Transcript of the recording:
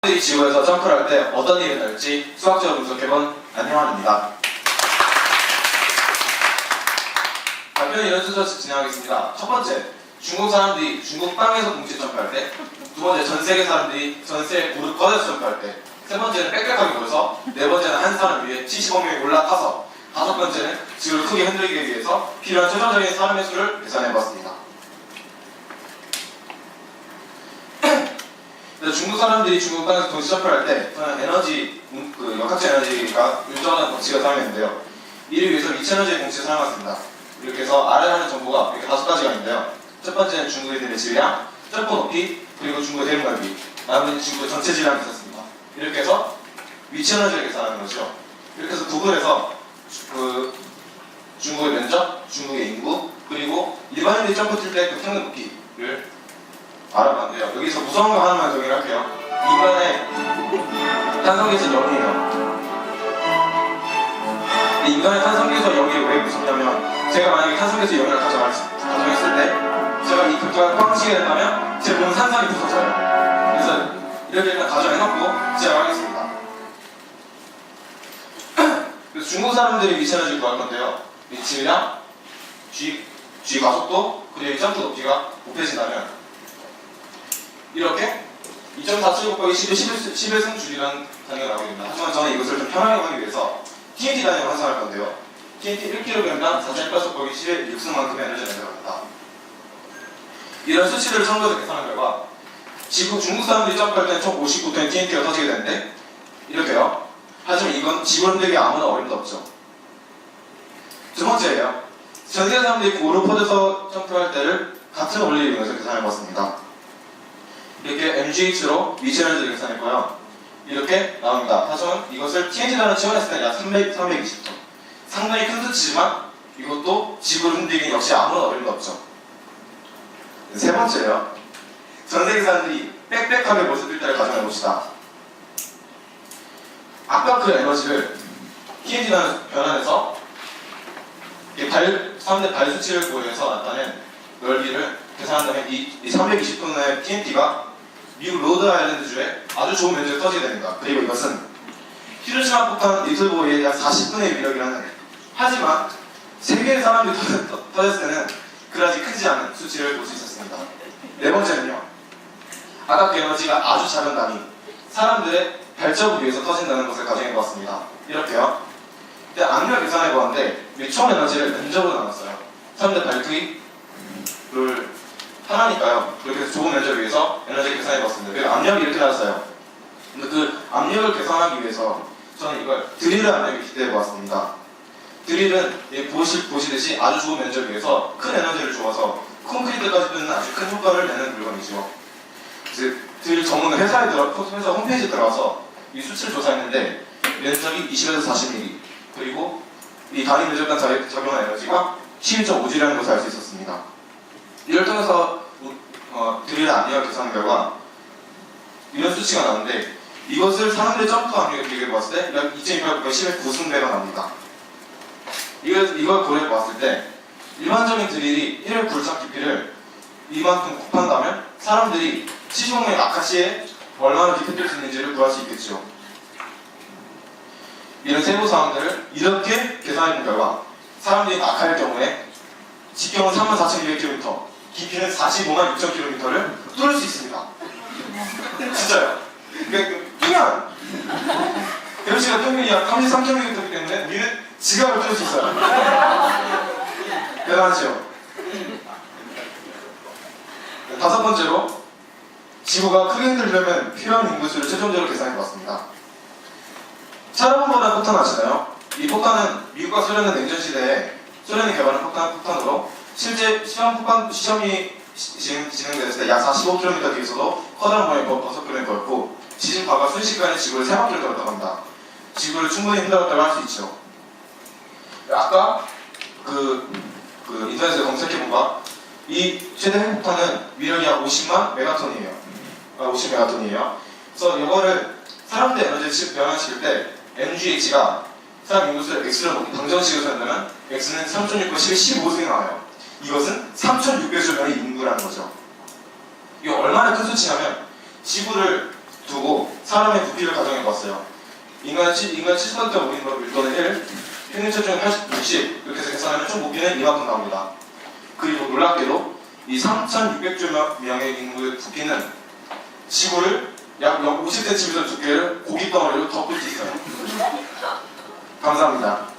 사람들이 지구에서 점프를 할 때 어떤 일이 날지 수학적으로 분석해본 안녕환입니다. 발표는 이런 순서로 진행하겠습니다. 첫 번째, 중국 사람들이 중국 땅에서 동시에 점프할 때, 두 번째, 전 세계 사람들이 전 세계 무릎 뻗어서 점프할 때, 세 번째는 빽빽하게 모여서, 네 번째는 한 사람 위에 75명이 올라타서, 다섯 번째는 지구를 크게 흔들기 위해서 필요한 최종적인 사람의 수를 계산해봤습니다. 근데 중국 사람들이 중국 땅에서 동시 점프를 할때 저는 에너지, 음, 그 역학적 에너지가 윤정하는 법칙을 사용했는데요. 이를 위해서 위치 에너지의 공식을 사용했습니다. 이렇게 해서 아래라는 정보가 이렇게 다섯 가지가 있는데요. 첫 번째는 중국인들의 질량, 점프 높이, 그리고 중국의 대륙 넓이, 나머지 중국의 전체 질량이 있었습니다. 이렇게 해서 위치 에너지를 계산하는 거죠. 이렇게 해서 구글에서 그 중국의 면적, 중국의 인구, 그리고 일반인들이 점프 뛸때 그 평균 높이를 알아봤는데요. 여기서 무서운 거 하나만 정리를 할게요. 인간의 탄성기에서 0이에요. 인간의 탄성기에서 0이 왜 무섭냐면 제가 만약에 탄성기에서 0을 가져갈, 가져했을 때 제가 이 벽돌을 꽝 치게 된다면 제 몸은 산산이 부서져요. 그래서 이렇게 일단 가져해놓고 시작하겠습니다. 그래서 중국 사람들이 에너지 구할 건데요. 이 질량, G, G 가속도, 그리고 이 점프 높이가 곱해진다면 이렇게 2.47 곱하기 10의 11, 11승 줄이라는 단위가 나오게 됩니다. 하지만 저는 이것을 좀 편하게 하기 위해서 TNT 단위로 환산할 건데요. TNT 1kg당 4.18 곱하기 10의 6승만큼의 에너지가 들어갑니다. 이런 수치를 참고해서 계산한 결과 지구 중국 사람들이 점프할 때는 총 59톤의 TNT가 터지게 되는데 이렇게요. 하지만 이건 흔들기 아무나 어림도 없죠. 두 번째예요. 전 세계 사람들이 고루 퍼져서 점프할 때를 같은 원리를 이용해서 계산해봤습니다. 이렇게 MGH로 에너지를 계산했고요. 이렇게 나옵니다. 하지만 이것을 TNT라는 치환했을 때약 300, 320톤. 상당히 큰 수치지만 이것도 지구를 흔들기는 역시 아무런 어림도 없죠. 세 번째요. 전 세계 사람들이 빽빽하게 모습일 때를 가정해 봅시다. 아까 그 에너지를 TNT라는 변환해서 이 발, 사람들 발 수치를 고려해서 나타낸 넓이를 계산한다면 이, 이 320톤의 TNT가 미국 로드 아일랜드주에 아주 좋은 면적에 터지게 됩니다. 그리고 이것은 히로시마 폭탄 리틀보이의 약 40분의 위력이라는 하지만 세계의 사람들이 터졌을 때는 그다지 크지 않은 수치를 볼 수 있었습니다. 네 번째는요. 아까 그 에너지가 아주 작은 단위 사람들의 발자국 위에서 터진다는 것을 가정해 보았습니다. 이렇게요. 근데 압력 계산해 보았는데 이총 에너지를 면적으로 나눴어요. 사람들 발크기를 하나니까요. 그렇게 해서 좁은 면적을 위해서 에너지 계산해 봤습니다. 그리고 압력이 이렇게 나왔어요. 근데 그 압력을 계산하기 위해서 저는 이걸 드릴 압력을 기대해 보았습니다. 드릴은 예, 보시, 보시듯이 아주 좁은 면적을 위해서 큰 에너지를 주어서 콘크리트까지 뚫는 아주 큰 효과를 내는 물건이죠. 그래서 드릴 전문 회사에 들어, 회사 홈페이지에 들어가서 이 수치를 조사했는데 면적이 20에서 40mm 그리고 이 단위 면적당 자- 작용한 에너지가 11.5G라는 것을 알 수 있었습니다. 이를 통해서 어, 드릴 압력을 계산한 결과 이런 수치가 나오는데 이것을 사람들의 점프 압력에 비교해 봤을 때약 2.28과 10의 9승배가 나옵니다. 이걸, 이걸 고려해 봤을 때 일반적인 드릴이 1회 굴착 깊이를 이만큼 곱한다면 사람들이 75명의 아카시에 얼마나 깊이 뛸수 있는지를 구할 수 있겠죠. 이런 세부 사항들을 이렇게 계산해 본 결과 사람들이 아카일 경우에 직경은 34,200km, 깊이는 45만 6,000km를 뚫을 수 있습니다. 진짜요. 그러니까 뛰면 에너지가 평균이 약 33km이기 때문에 우리는 지갑을 뚫을 수 있어요. 대단하죠. 다섯 번째로 지구가 크게 흔들려면 필요한 인구수를 최종적으로 계산해 봤습니다. 차라본보다 폭탄 아시나요? 이 폭탄은 미국과 소련의 냉전 시대에 소련이 개발한 폭탄, 폭탄으로 실제 시험 폭탄 시험이 시- 진- 진행됐을 때 약 45km 뒤에서도 커다란 모양이 버섯 그램 거였고 지진파가 순식간에 지구를 세 바퀴를 돌았다고 합니다. 지구를 충분히 흔들었다고 할 수 있죠. 아까 그, 그 인터넷에 검색해본가 이 최대 핵폭탄은 위력이 약 50만 메가톤이에요. 아, 50 메가톤이에요. 그래서 이거를 사람들 에너지를 변환시킬 때 MGH가 사람 인구수를 X를 먹고 방정식으로 한다면 X는 3,600, 15승이 나와요. 이것은 3,600조명의 인구라는 거죠. 이게 얼마나 큰 수치냐면 지구를 두고 사람의 부피를 가정해 봤어요. 인간, 시, 인간 70%가 거 밀도는 1, 평균체 중에 80, 60 이렇게 해서 계산하면 총 부피는 이만큼 나옵니다. 그리고 놀랍게도 이 3,600조 명의 인구의 부피는 지구를 약 50cm 두께를 고깃덩어리로 덮을 수 있어요. 감사합니다.